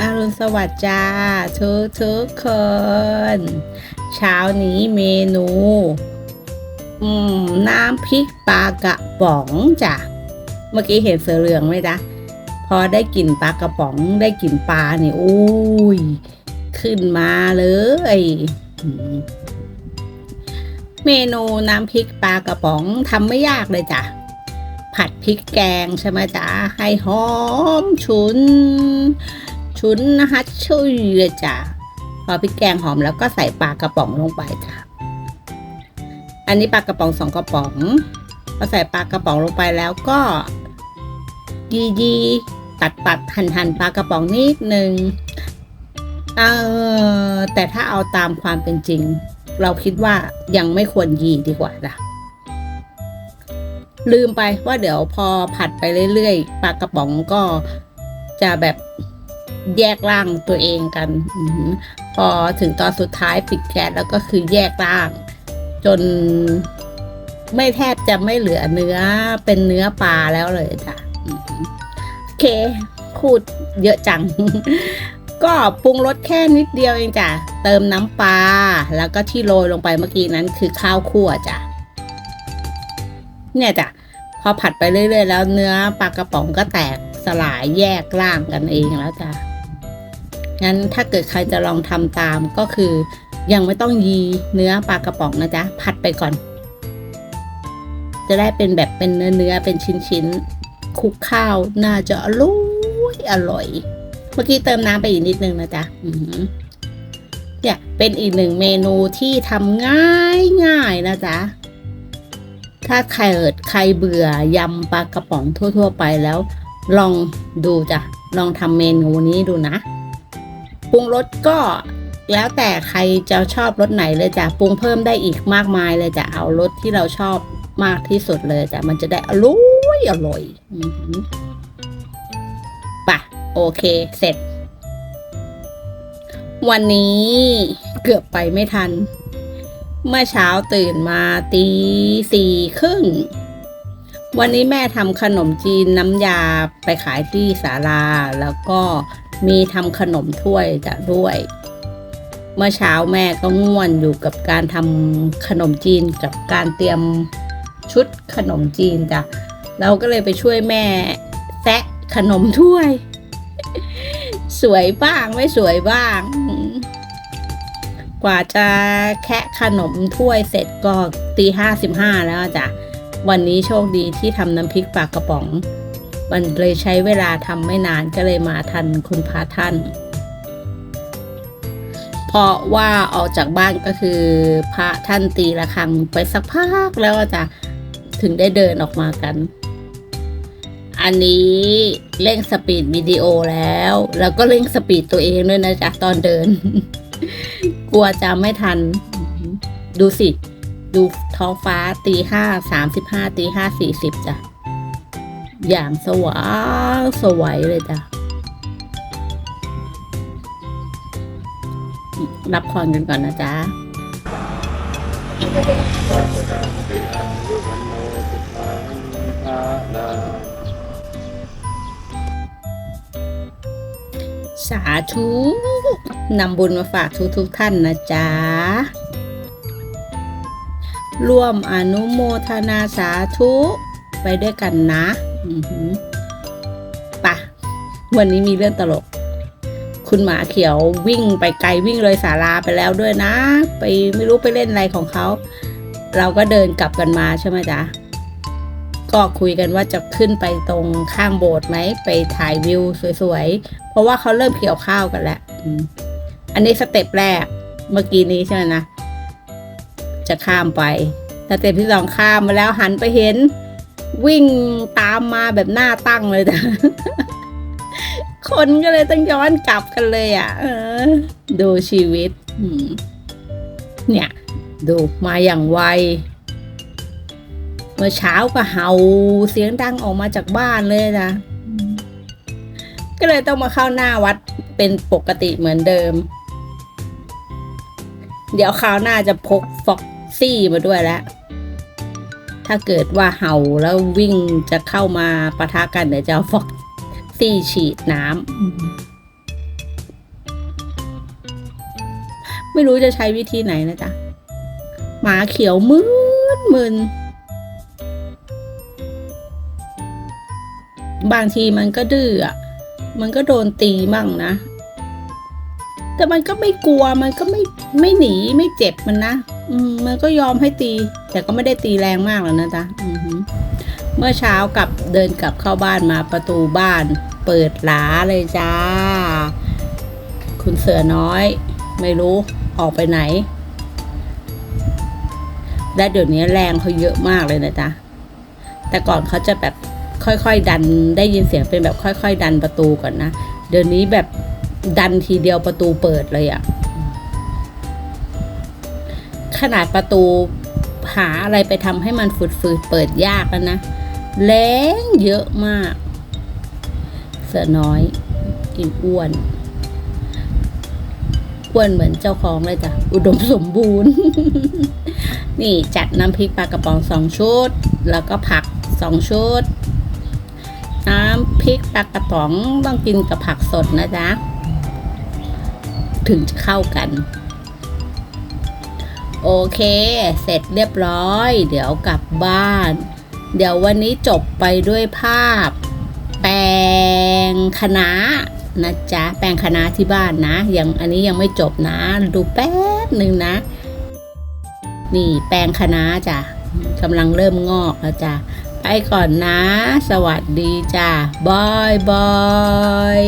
อรุณสวัสดิ์จ้าทุกทุกๆคน เช้านี้เมนู อืม น้ำพริกปลากระป๋องจ้ะ เมื่อกี้เห็นเสือเหลืองไหมจ๊ะ พอได้กลิ่นปลากระป๋องได้กลิ่นปลาเนี่ยโอ้ย ขึ้นมาเลยมเมนูน้ำพริกปลากระป๋องทำไม่ยากเลยจ้ะ ผัดพริกแกงใช่ไหมจ๊ะ ให้หอมฉุน ชุนนะคะช่วยเลยจ้ะพอพริกแกงหอมแล้วก็ใส่ปลากระป๋องลงไปจ้ะอันนี้ปลากระป๋องสองกระป๋องพอใส่ปลากระป๋องลงไปแล้วก็ยียีตัดตัดหั่นหั่นปลากระป๋องนิดนึงเออแต่ถ้าเอาตามความเป็นจริง เราคิดว่ายังไม่ควรยีดีกว่าจ้ะลืมไปว่าเดี๋ยวพอผัดไปเรื่อยๆปลากระป๋องก็จะแบบ แยกร่างตัวเองกันอพอถึงตอนสุดท้ายปิดแก๊สแล้วก็คือแยกร่าง จนไม่แทบจะไม่เหลือเนื้อเป็นเนื้อปลาแล้วเลยจ้ะโอเคพูดเยอะจัง ก็ปรุงรสแค่นิดเดียวเองจ้ะ เติมน้ำปลาแล้วก็ที่โรยลงไปเมื่อกี้นั้นคือข้าวคั่วจ้ะ เนี่ยจ้ะพอผัดไปเรื่อยๆแล้วเนื้อปลากระป๋องก็แตกสลายแยกร่างกันเองแล้วจ้ะ งั้นถ้าเกิดใครจะลองทำตามก็คือ ยังไม่ต้องยีเนื้อปลากระป๋องนะจ๊ะผัดไปก่อน จะได้เป็นแบบเป็นเนื้อเนื้อเป็นชิ้นๆคลุกข้าวน่าจะอร่อยอร่อย เมื่อกี้เติมน้ำไปอีกนิดนึงนะจ๊ะเนี่ยเป็นอีกหนึ่งเมนูที่ทำง่ายง่ายนะจ๊ะถ้าใครเอิดใครเบื่อยำปลากระป๋องทั่ว ๆ ไปแล้ว ลองดูจ้ะ ลองทำเมนูนี้ดูนะ ปรุงรสก็แล้วแต่ใครจะชอบรสไหนเลยจ้ะปรุงเพิ่มได้อีกมากมายเลยจ้ะเอารสที่เราชอบมากที่สุดเลยจ้ะมันจะได้อร่อยอร่อยป่ะโอเคเสร็จ วันนี้เกือบไปไม่ทัน เมื่อเช้าตื่นมาตีสี่ครึ่ง วันนี้แม่ทำขนมจีนน้ำยาไปขายที่ศาลา แล้วก็มีทำขนมถ้วยจะด้วย เมื่อเช้าแม่ก็ง่วนอยู่กับการทำขนมจีนกับการเตรียมชุดขนมจีนจ้ะเราก็เลยไปช่วยแม่แซะขนมถ้วย สวยบ้างไม่สวยบ้าง กว่าจะแคะขนมถ้วยเสร็จก็ตีห้าสิบห้าแล้วจ้ะ วันนี้โชคดีที่ทำน้ำพริกปลากระป๋อง มันเลยใช้เวลาทำไม่นานก็เลยมาทันคุณพระท่าน เพราะว่าออกจากบ้านก็คือ พระท่านตีระฆังไปสักพักแล้วจ้ะถึงได้เดินออกมากัน อันนี้เร่งสปีดวิดีโอแล้ว แล้วก็เร่งสปีดตัวเองด้วยนะจ๊ะตอนเดิน กลัวจะไม่ทัน ดูสิ ดูท้องฟ้าตีห้าสามสิบห้าตีห้าสี่สิบจ้ะ อย่างสว่างสวยเลยจ้ะ รับพรกันก่อนนะจ๊ะสาธุนำบุญมาฝากทุกทุกท่านนะจ๊ะ ร่วมอนุโมทนาสาธุ ไปด้วยกันนะปะวันนี้มีเรื่องตลก คุณหมาเขียววิ่งไปไกลวิ่งเลยศาลาไปแล้วด้วยนะ ไปไม่รู้ไปเล่นอะไรของเขา เราก็เดินกลับกันมาใช่ไหมจ๊ะก็คุยกันว่าจะขึ้นไปตรงข้างโบสถ์ไหมไปถ่ายวิวสวยๆ เพราะว่าเขาเริ่มเกี่ยวข้าวกันแล้ว อันนี้สเต็ปแรกเมื่อกี้นี้ใช่ไหมนะ จะข้ามไปสเต็ปที่สองข้ามมาแล้วหันไปเห็น วิ่งตามมาแบบหน้าตั้งเลยจ้ะคนก็เลยต้องย้อนกลับกันเลยอะออดูชีวิตเนี่ย ดูมาอย่างไวเมื่อเช้าก็เห่าเสียงดังออกมาจากบ้านเลยนะก็เลยต้องมาเข้าหน้าวัดเป็นปกติเหมือนเดิม เดี๋ยวคราวหน้าจะพกฟอก ซี่มาด้วยแล้ว ถ้าเกิดว่าเห่าแล้ววิ่งจะเข้ามาปะทะกันเดี๋ยวจะเอาฟอกซี่ฉีดน้ำไม่รู้จะใช้วิธีไหนนะจ๊ะหมาเขียวมืนมึนบางทีมันก็ดื้ออะมันก็โดนตีบ้างนะ แต่มันก็ไม่กลัว มันก็ไม่ไม่หนีไม่เจ็บมันนะ มันก็ยอมให้ตี แต่ก็ไม่ได้ตีแรงมากหรอกนะจ๊ะเมื่อเช้ากลับเดินกลับเข้าบ้านมาประตูบ้าน เปิดหลาเลยจ้า คุณเสือน้อย ไม่รู้ออกไปไหน และเดี๋ยวนี้แรงเขาเยอะมากเลยนะจ๊ะ แต่ก่อนเขาจะแบบค่อยๆ ดันได้ยินเสียงเป็นแบบค่อย ๆ ดันประตูก่อนนะ เดี๋ยวนี้แบบดันทีเดียวประตูเปิดเลยอะ ขนาดประตูหาอะไรไปทำให้มันฝืดๆเปิดยากแล้วนะแรงเยอะมาก เสือน้อยกินอ้วนอ้วนเหมือนเจ้าของเลยจ้ะ อุดมสมบูรณ์ นี่จัดน้ำพริกปลากระป๋องสองชุด แล้วก็ผักสองชุด น้ำพริกปลากระป๋องต้องกินกับผักสดนะจ๊ะ ถึงจะเข้ากัน โอเค เสร็จเรียบร้อย เดี๋ยวกลับบ้าน เดี๋ยววันนี้จบไปด้วยภาพ แปลงคณะนะจ๊ะ แปลงคณะที่บ้านนะยังอันนี้ยังไม่จบนะ ดูแป๊บหนึ่งนะ นี่แปลงคณะจ้ะกำลังเริ่มงอกแล้วจ้ะ ไปก่อนนะ สวัสดีจ้ะบายบาย